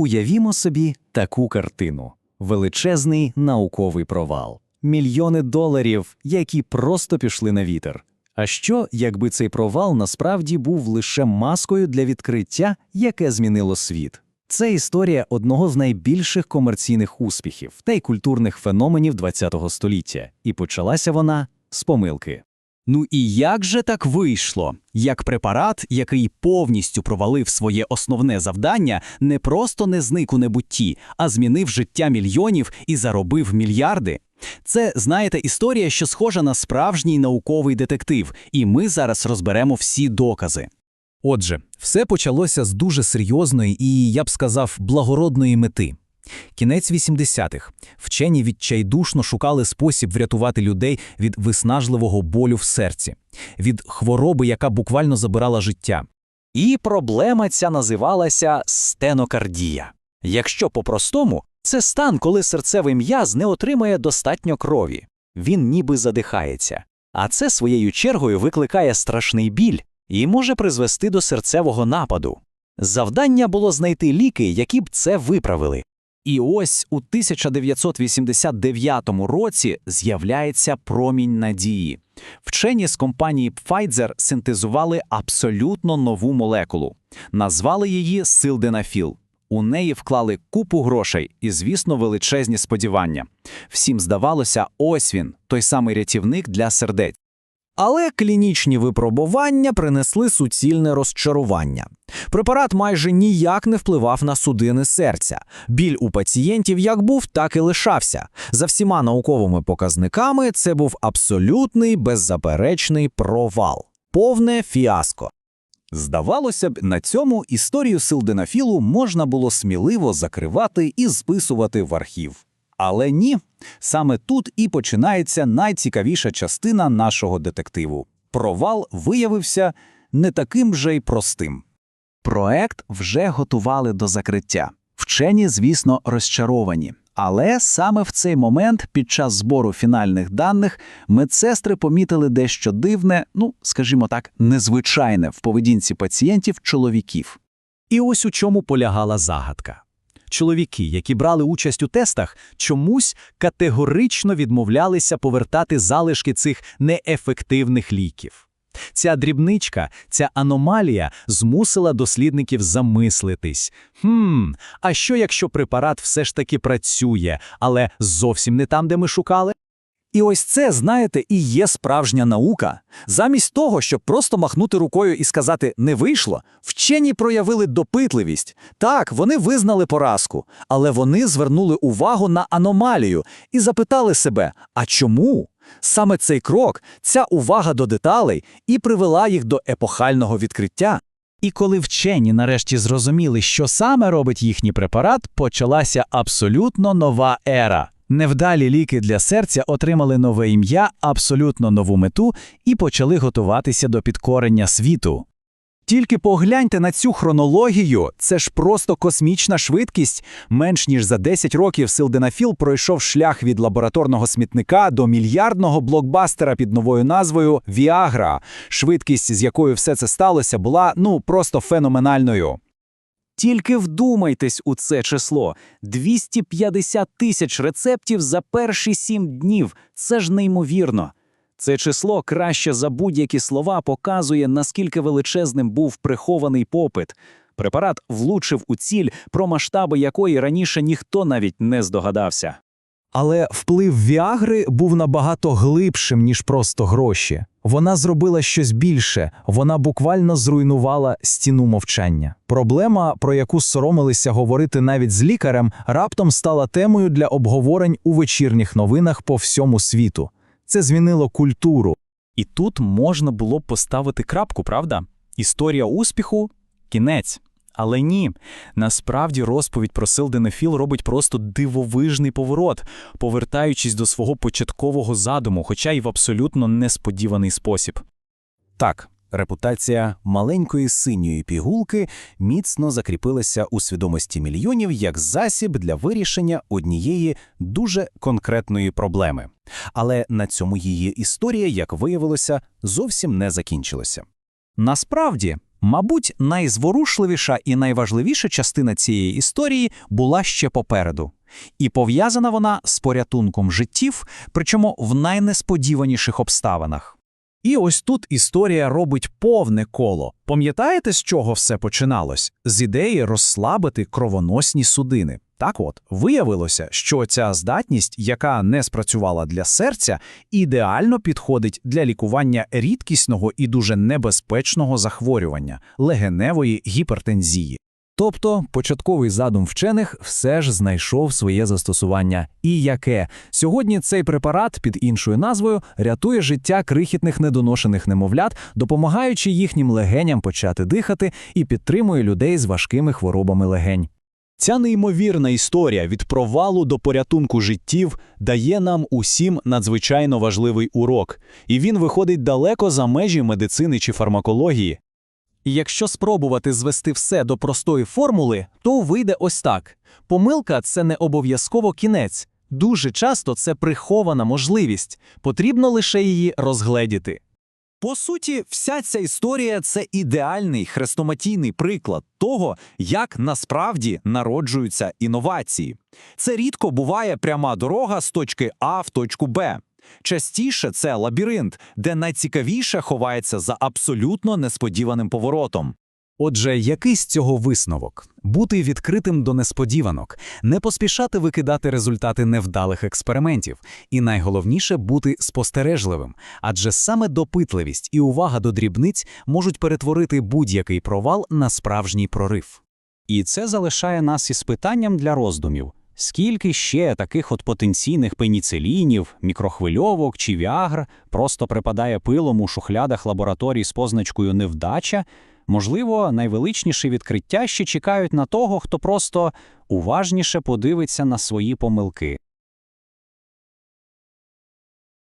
Уявімо собі таку картину: величезний науковий провал, мільйони доларів, які просто пішли на вітер. А що, якби цей провал насправді був лише маскою для відкриття, яке змінило світ? Це історія одного з найбільших комерційних успіхів та й культурних феноменів ХХ століття, і почалася вона з помилки. Ну і як же так вийшло? Як препарат, який повністю провалив своє основне завдання, не просто не зник у небутті, а змінив життя мільйонів і заробив мільярди? Це, знаєте, історія, що схожа на справжній науковий детектив, і ми зараз розберемо всі докази. Отже, все почалося з дуже серйозної і, я б сказав, благородної мети. Кінець 80-х. Вчені відчайдушно шукали спосіб врятувати людей від виснажливого болю в серці, від хвороби, яка буквально забирала життя. І проблема ця називалася стенокардія. Якщо по-простому, це стан, коли серцевий м'яз не отримує достатньо крові. Він ніби задихається. А це своєю чергою викликає страшний біль і може призвести до серцевого нападу. Завдання було знайти ліки, які б це виправили. І ось у 1989 році з'являється промінь надії. Вчені з компанії Pfizer синтезували абсолютно нову молекулу. Назвали її силденафіл. У неї вклали купу грошей і, звісно, величезні сподівання. Всім здавалося, ось він, той самий рятівник для сердець. Але клінічні випробування принесли суцільне розчарування. Препарат майже ніяк не впливав на судини серця. Біль у пацієнтів як був, так і лишався. За всіма науковими показниками це був абсолютний беззаперечний провал, повне фіаско. Здавалося б, на цьому історію силденафілу можна було сміливо закривати і списувати в архів. Але ні, саме тут і починається найцікавіша частина нашого детективу. Провал виявився не таким же й простим. Проект вже готували до закриття. Вчені, звісно, розчаровані. Але саме в цей момент, під час збору фінальних даних, медсестри помітили дещо дивне, ну, скажімо так, незвичайне в поведінці пацієнтів чоловіків. І ось у чому полягала загадка. Чоловіки, які брали участь у тестах, чомусь категорично відмовлялися повертати залишки цих неефективних ліків. Ця дрібничка, ця аномалія змусила дослідників замислитись. Хм, а що якщо препарат все ж таки працює, але зовсім не там, де ми шукали? І ось це, знаєте, і є справжня наука. Замість того, щоб просто махнути рукою і сказати не вийшло, вчені проявили допитливість. Так, вони визнали поразку, але вони звернули увагу на аномалію і запитали себе: а чому? Саме цей крок, ця увага до деталей і привела їх до епохального відкриття. І коли вчені нарешті зрозуміли, що саме робить їхній препарат, почалася абсолютно нова ера. Невдалі ліки для серця отримали нове ім'я, абсолютно нову мету і почали готуватися до підкорення світу. Тільки погляньте на цю хронологію, це ж просто космічна швидкість. Менш ніж за 10 років Силденафіл пройшов шлях від лабораторного смітника до мільярдного блокбастера під новою назвою Віагра. Швидкість, з якою все це сталося, була ну просто феноменальною. Тільки вдумайтесь у це число 250 тисяч рецептів за перші сім днів. Це ж неймовірно. Це число краще за будь-які слова показує, наскільки величезним був прихований попит. Препарат влучив у ціль, про масштаби якої раніше ніхто навіть не здогадався. Але вплив Віагри був набагато глибшим, ніж просто гроші. Вона зробила щось більше, вона буквально зруйнувала стіну мовчання. Проблема, про яку соромилися говорити навіть з лікарем, раптом стала темою для обговорень у вечірніх новинах по всьому світу. Це змінило культуру. І тут можна було поставити крапку, правда? Історія успіху кінець. Але ні, насправді розповідь про Силденефіл робить просто дивовижний поворот, повертаючись до свого початкового задуму, хоча й в абсолютно несподіваний спосіб. Так, репутація маленької синьої пігулки міцно закріпилася у свідомості мільйонів як засіб для вирішення однієї дуже конкретної проблеми. Але на цьому її історія, як виявилося, зовсім не закінчилася. Насправді, Мабуть, найзворушливіша і найважливіша частина цієї історії була ще попереду. І пов'язана вона з порятунком життів, причому в найнесподіваніших обставинах. І ось тут історія робить повне коло. Пам'ятаєте, з чого все починалось? З ідеї розслабити кровоносні судини. Так от, виявилося, що ця здатність, яка не спрацювала для серця, ідеально підходить для лікування рідкісного і дуже небезпечного захворювання – легеневої гіпертензії. Тобто початковий задум вчених все ж знайшов своє застосування. І яке? Сьогодні цей препарат під іншою назвою рятує життя крихітних недоношених немовлят, допомагаючи їхнім легеням почати дихати і підтримує людей з важкими хворобами легень. Ця неймовірна історія від провалу до порятунку життів дає нам усім надзвичайно важливий урок, і він виходить далеко за межі медицини чи фармакології. Якщо спробувати звести все до простої формули, то вийде ось так. Помилка це не обов'язково кінець. Дуже часто це прихована можливість, потрібно лише її розгледіти. По суті, вся ця історія це ідеальний хрестоматійний приклад того, як насправді народжуються інновації. Це рідко буває пряма дорога з точки А в точку Б. Частіше це лабіринт, де найцікавіше ховається за абсолютно несподіваним поворотом. Отже, який з цього висновок? Бути відкритим до несподіванок, не поспішати викидати результати невдалих експериментів, і найголовніше бути спостережливим, адже саме допитливість і увага до дрібниць можуть перетворити будь-який провал на справжній прорив. І це залишає нас із питанням для роздумів. Скільки ще таких от потенційних пеніцилінів, мікрохвильовок чи віагр просто припадає пилом у шухлядах лабораторій з позначкою «невдача», можливо, найвеличніші відкриття ще чекають на того, хто просто уважніше подивиться на свої помилки.